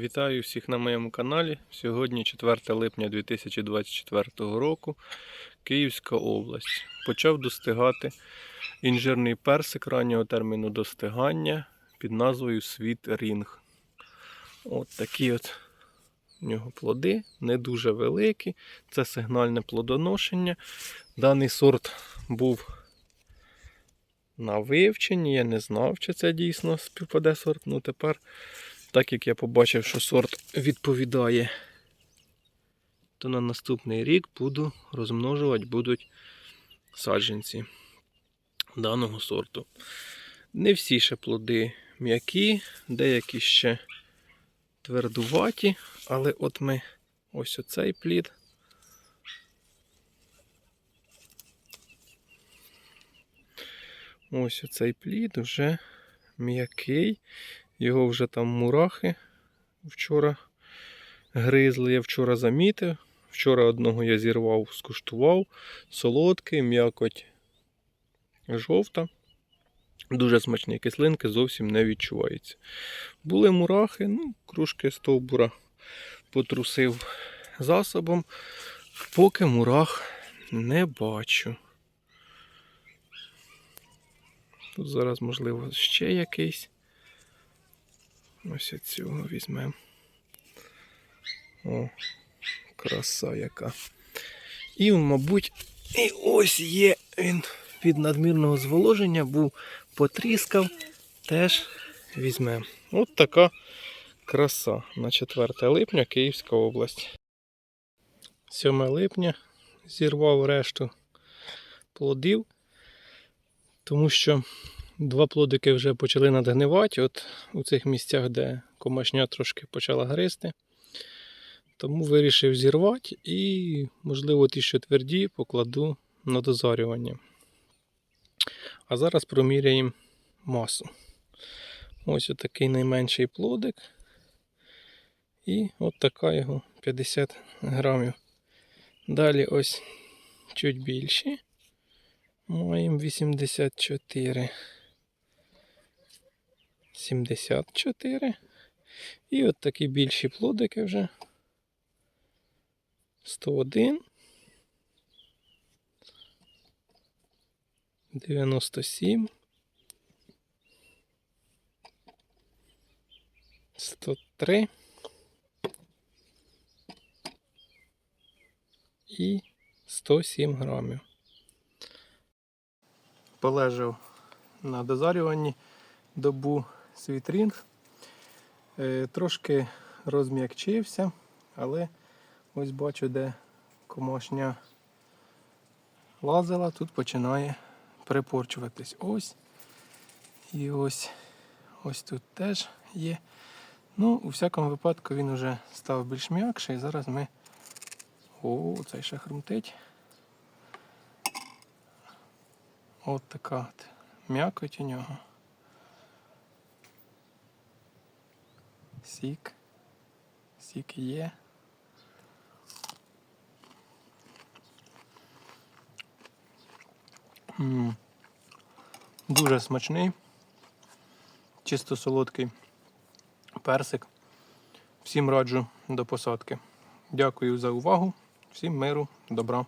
Вітаю всіх на моєму каналі. Сьогодні 4 липня 2024 року. Київська область. Почав достигати інжирний персик раннього терміну достигання під назвою Світ Рінг. От такі от у нього плоди, не дуже великі. Це сигнальне плодоношення. Даний сорт був на вивченні. Я не знав, чи це дійсно співпаде сорт. Ну тепер так як я побачив, що сорт відповідає, то на наступний рік буду розмножувати будуть саджанці даного сорту. Не всі ще плоди м'які, деякі ще твердуваті, але от ми ось оцей плід. Ось оцей плід вже м'який. Його вже там мурахи вчора гризли. Я вчора замітив. Вчора одного я зірвав, скуштував. Солодкий, м'якоть жовта. Дуже смачні кислинки, зовсім не відчувається. Були мурахи, ну, кружки стовбура потрусив засобом, поки мурах не бачу. Тут зараз, можливо, ще якийсь. Ось цього візьмемо. О, краса яка. І, мабуть, і ось є він від надмірного зволоження був потріскав, теж візьмемо. От така краса на 4 липня Київська область. 7 липня зірвав решту плодів, тому що Два плодики вже почали надгнивати от у цих місцях, де комашня трошки почала гризти. Тому вирішив зірвати і, можливо, ті, що тверді, покладу на дозарювання. А зараз проміряємо масу. Ось отакий найменший плодик. І от така його 50 грамів. Далі ось чуть більші. Маємо 84. 74. І от такі більші плодики вже. 101. 97. 103. І 107 грамів. Полежав на дозарюванні добу світрінг. Е, Трошки розм'якчився, але ось бачу, де комашня лазила, тут починає перепорчуватись. Ось. І ось ось тут теж є. Ну, у всякому випадку він вже став більш м'якший. Зараз ми. О, цей ще хрумтить. От така от м'якоть у нього. Сік. Сік є. М. Дуже смачний, чисто солодкий персик. Всім раджу до посадки. Дякую за увагу. Всім миру, добра.